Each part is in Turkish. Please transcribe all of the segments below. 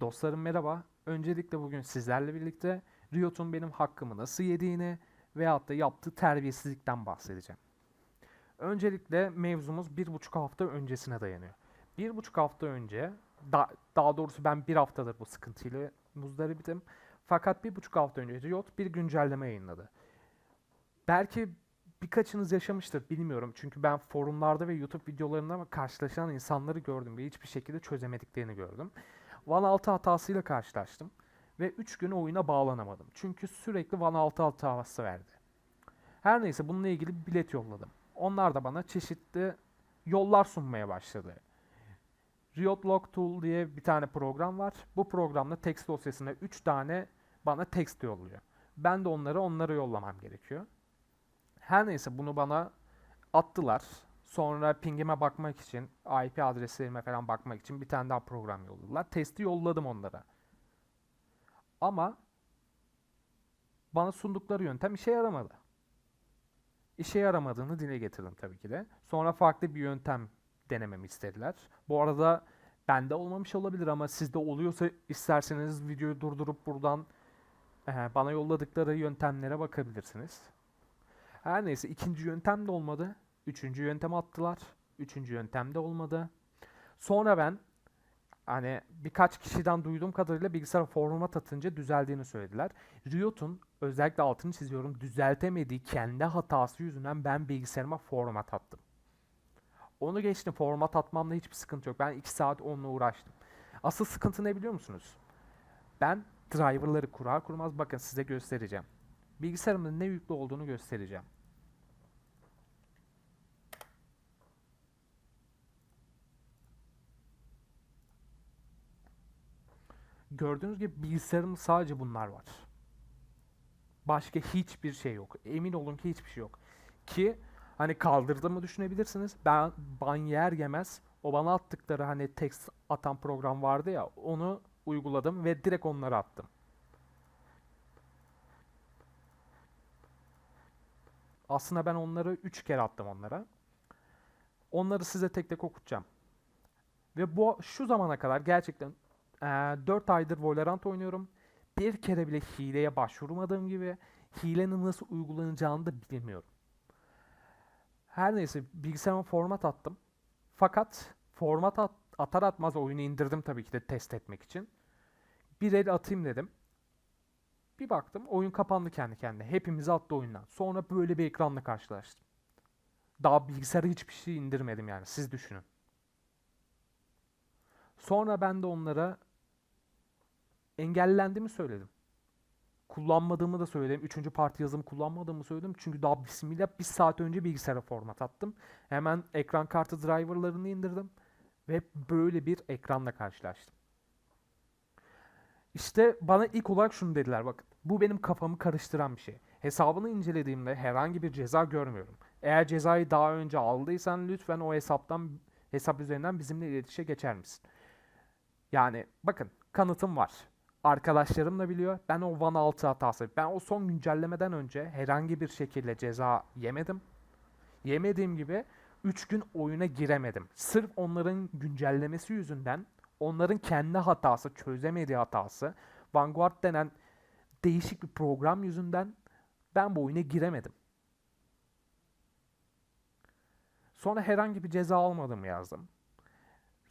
Dostlarım merhaba. Öncelikle bugün sizlerle birlikte Riot'un benim hakkımı nasıl yediğini veyahut da yaptığı terbiyesizlikten bahsedeceğim. Öncelikle mevzumuz bir buçuk hafta öncesine dayanıyor. Bir buçuk hafta önce, da- daha doğrusu ben bir haftadır bu sıkıntıyla muzdaribim. Fakat bir buçuk hafta önce Riot bir güncelleme yayınladı. Belki birkaçınız yaşamıştır bilmiyorum. Çünkü ben forumlarda ve YouTube videolarında karşılaşan insanları gördüm ve hiçbir şekilde çözemediklerini gördüm. Van 6 hatasıyla karşılaştım ve 3 gün oyuna bağlanamadım. Çünkü sürekli Van 6 hatası verdi. Her neyse bununla ilgili bir bilet yolladım. Onlar da bana çeşitli yollar sunmaya başladı. Riot Log Tool diye bir tane program var. Bu programda text dosyasına 3 tane bana text yolluyor. Ben de onları onlara yollamam gerekiyor. Her neyse bunu bana attılar. Sonra pingime bakmak için, IP adreslerime falan bakmak için bir tane daha program yolladılar. Testi yolladım onlara. Ama bana sundukları yöntem işe yaramadı. İşe yaramadığını dile getirdim tabii ki de. Sonra farklı bir yöntem denememi istediler. Bu arada bende olmamış olabilir ama sizde oluyorsa isterseniz videoyu durdurup buradan bana yolladıkları yöntemlere bakabilirsiniz. Her neyse ikinci yöntem de olmadı. Üçüncü yöntem attılar. Üçüncü yöntem de olmadı. Sonra ben hani birkaç kişiden duyduğum kadarıyla bilgisayar format atınca düzeldiğini söylediler. Riot'un özellikle altını çiziyorum düzeltemediği kendi hatası yüzünden ben bilgisayarıma format attım. Onu geçtim format atmamda hiçbir sıkıntı yok. Ben 2 saat onunla uğraştım. Asıl sıkıntı ne biliyor musunuz? Ben driverları kurar kurmaz bakın size göstereceğim. Bilgisayarımın ne yüklü olduğunu göstereceğim. Gördüğünüz gibi bilgisayarımda sadece bunlar var. Başka hiçbir şey yok. Emin olun ki hiçbir şey yok. Ki hani kaldırdığımı düşünebilirsiniz. Ben ban yer yemez o bana attıkları hani text atan program vardı ya onu uyguladım ve direkt onları attım. Aslında ben onları 3 kere attım onlara. Onları size tek tek okutacağım. Ve bu şu zamana kadar gerçekten eee 4 aydır Valorant oynuyorum. Bir kere bile hileye başvurmadığım gibi hilenin nasıl uygulanacağını da bilmiyorum. Her neyse bilgisayarıma format attım. Fakat format at- atar atmaz oyunu indirdim tabii ki de test etmek için. Bir el atayım dedim. Bir baktım oyun kapandı kendi kendine. Hepimizi attı oyundan. Sonra böyle bir ekranla karşılaştım. Daha bilgisayara hiçbir şey indirmedim yani siz düşünün. Sonra ben de onlara engellendiğimi söyledim. Kullanmadığımı da söyledim. Üçüncü parti yazımı kullanmadığımı söyledim. Çünkü daha bismillah bir saat önce bilgisayara format attım. Hemen ekran kartı driverlarını indirdim. Ve böyle bir ekranla karşılaştım. İşte bana ilk olarak şunu dediler bakın. Bu benim kafamı karıştıran bir şey. Hesabını incelediğimde herhangi bir ceza görmüyorum. Eğer cezayı daha önce aldıysan lütfen o hesaptan hesap üzerinden bizimle iletişe geçer misin? Yani bakın kanıtım var. Arkadaşlarım da biliyor. Ben o Van 6 hatası. Ben o son güncellemeden önce herhangi bir şekilde ceza yemedim. Yemediğim gibi 3 gün oyuna giremedim. Sırf onların güncellemesi yüzünden, onların kendi hatası, çözemediği hatası, Vanguard denen değişik bir program yüzünden ben bu oyuna giremedim. Sonra herhangi bir ceza almadım yazdım.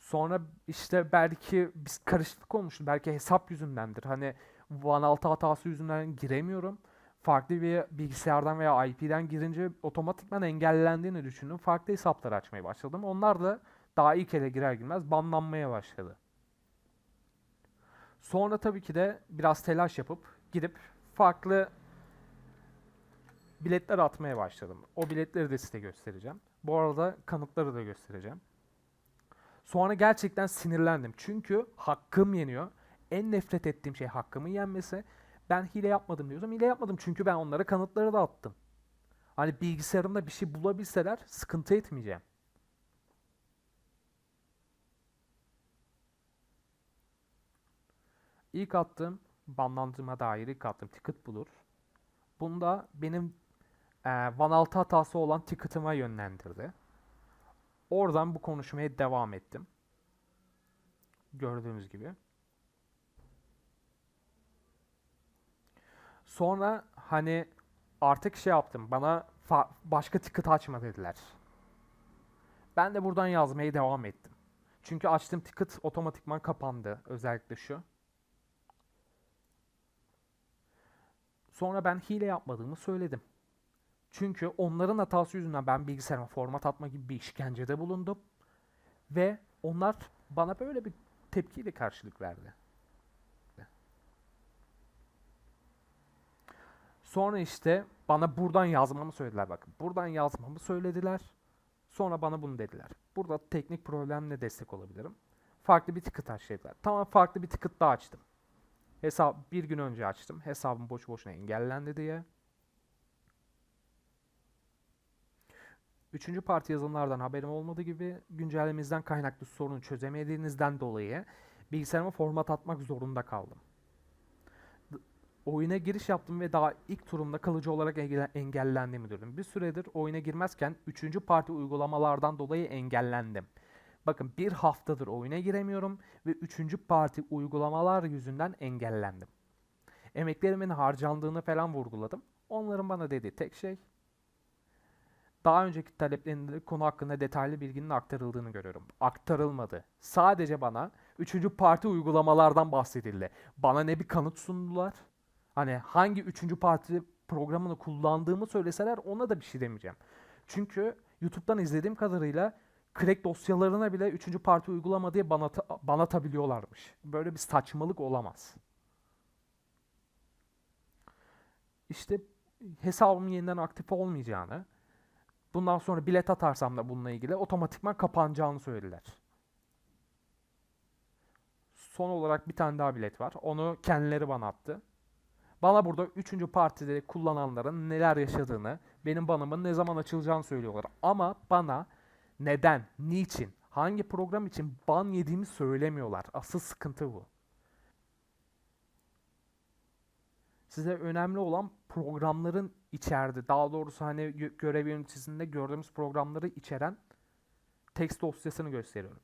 Sonra işte belki biz karışıklık olmuştu. Belki hesap yüzündendir. Hani Van 6 hatası yüzünden giremiyorum. Farklı bir bilgisayardan veya IP'den girince otomatikman engellendiğini düşündüm. Farklı hesaplar açmaya başladım. Onlar da daha ilk ele girer girmez banlanmaya başladı. Sonra tabii ki de biraz telaş yapıp gidip farklı biletler atmaya başladım. O biletleri de size göstereceğim. Bu arada kanıtları da göstereceğim. Sonra gerçekten sinirlendim. Çünkü hakkım yeniyor. En nefret ettiğim şey hakkımın yenmesi. Ben hile yapmadım diyorsam hile yapmadım. Çünkü ben onlara kanıtları da attım. Hani bilgisayarımda bir şey bulabilseler sıkıntı etmeyeceğim. İlk attığım banlandığıma dair ilk attığım ticket budur. Bunda benim eee Van 6 hatası olan ticket'ıma yönlendirdi. Oradan bu konuşmaya devam ettim. Gördüğünüz gibi. Sonra hani artık şey yaptım. Bana başka ticket açma dediler. Ben de buradan yazmaya devam ettim. Çünkü açtığım ticket otomatikman kapandı. Özellikle şu. Sonra ben hile yapmadığımı söyledim. Çünkü onların hatası yüzünden ben bilgisayarıma format atma gibi bir işkencede bulundum. Ve onlar bana böyle bir tepkiyle karşılık verdi. Sonra işte bana buradan yazmamı söylediler bakın. Buradan yazmamı söylediler. Sonra bana bunu dediler. Burada teknik problemle destek olabilirim. Farklı bir ticket aç dediler. Tamam farklı bir ticket daha açtım. Hesap bir gün önce açtım. Hesabım boş boşuna engellendi diye. Üçüncü parti yazılımlardan haberim olmadığı gibi güncellememizden kaynaklı sorunu çözemediğinizden dolayı bilgisayarıma format atmak zorunda kaldım. Oyuna giriş yaptım ve daha ilk turumda kalıcı olarak engel- engellendiğimi gördüm. Bir süredir oyuna girmezken üçüncü parti uygulamalardan dolayı engellendim. Bakın bir haftadır oyuna giremiyorum ve üçüncü parti uygulamalar yüzünden engellendim. Emeklerimin harcandığını falan vurguladım. Onların bana dediği tek şey daha önceki taleplerinde konu hakkında detaylı bilginin aktarıldığını görüyorum. Aktarılmadı. Sadece bana üçüncü parti uygulamalardan bahsedildi. Bana ne bir kanıt sundular. Hani hangi üçüncü parti programını kullandığımı söyleseler ona da bir şey demeyeceğim. Çünkü YouTube'dan izlediğim kadarıyla crack dosyalarına bile üçüncü parti uygulama diye bana, bana atabiliyorlarmış. Böyle bir saçmalık olamaz. İşte hesabımın yeniden aktif olmayacağını, bundan sonra bilet atarsam da bununla ilgili otomatikman kapanacağını söylediler. Son olarak bir tane daha bilet var. Onu kendileri bana attı. Bana burada üçüncü partide kullananların neler yaşadığını, benim banımın ne zaman açılacağını söylüyorlar. Ama bana neden, niçin, hangi program için ban yediğimi söylemiyorlar. Asıl sıkıntı bu. Size önemli olan programların içeride, daha doğrusu hani gö- görev yöneticisinde gördüğümüz programları içeren text dosyasını gösteriyorum.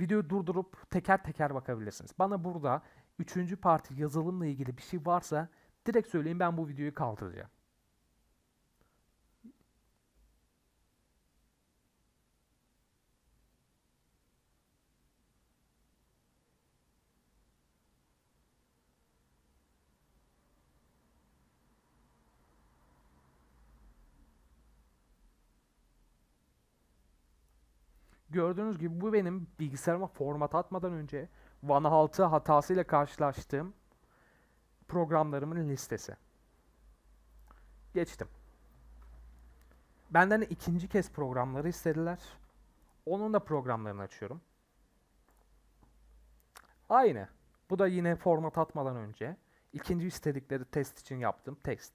Videoyu durdurup teker teker bakabilirsiniz. Bana burada üçüncü parti yazılımla ilgili bir şey varsa direkt söyleyin ben bu videoyu kaldıracağım. Gördüğünüz gibi bu benim bilgisayarıma format atmadan önce Van6 hatasıyla karşılaştığım programlarımın listesi. Geçtim. Benden ikinci kez programları istediler. Onun da programlarını açıyorum. Aynı. Bu da yine format atmadan önce ikinci istedikleri test için yaptığım test.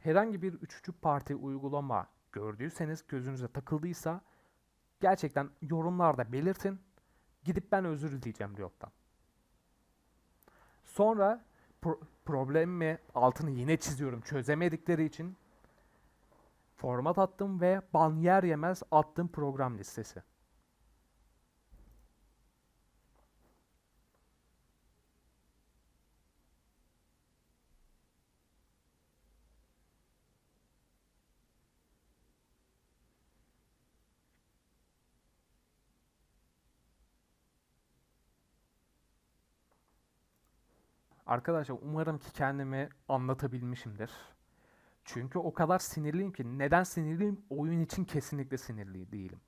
Herhangi bir üçüncü parti uygulama gördüyseniz, gözünüze takıldıysa gerçekten yorumlarda belirtin. Gidip ben özür dileyeceğim Riot'tan. Sonra pro- problemi altını yine çiziyorum çözemedikleri için format attım ve ban yer yemez attım program listesi. Arkadaşlar umarım ki kendimi anlatabilmişimdir. Çünkü o kadar sinirliyim ki neden sinirliyim? Oyun için kesinlikle sinirli değilim.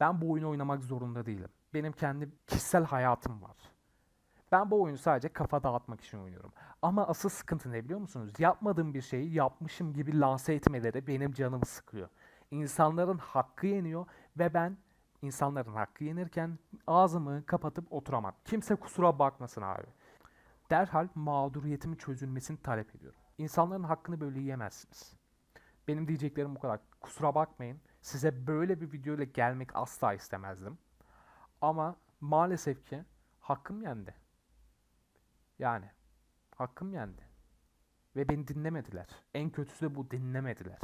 Ben bu oyunu oynamak zorunda değilim. Benim kendi kişisel hayatım var. Ben bu oyunu sadece kafa dağıtmak için oynuyorum. Ama asıl sıkıntı ne biliyor musunuz? Yapmadığım bir şeyi yapmışım gibi lanse etmeleri benim canımı sıkıyor. İnsanların hakkı yeniyor ve ben insanların hakkı yenirken ağzımı kapatıp oturamam. Kimse kusura bakmasın abi. Derhal mağduriyetimin çözülmesini talep ediyorum. İnsanların hakkını böyle yiyemezsiniz. Benim diyeceklerim bu kadar. Kusura bakmayın. Size böyle bir video ile gelmek asla istemezdim. Ama maalesef ki hakkım yendi. Yani Hakkım yendi. Ve beni dinlemediler. En kötüsü de bu dinlemediler.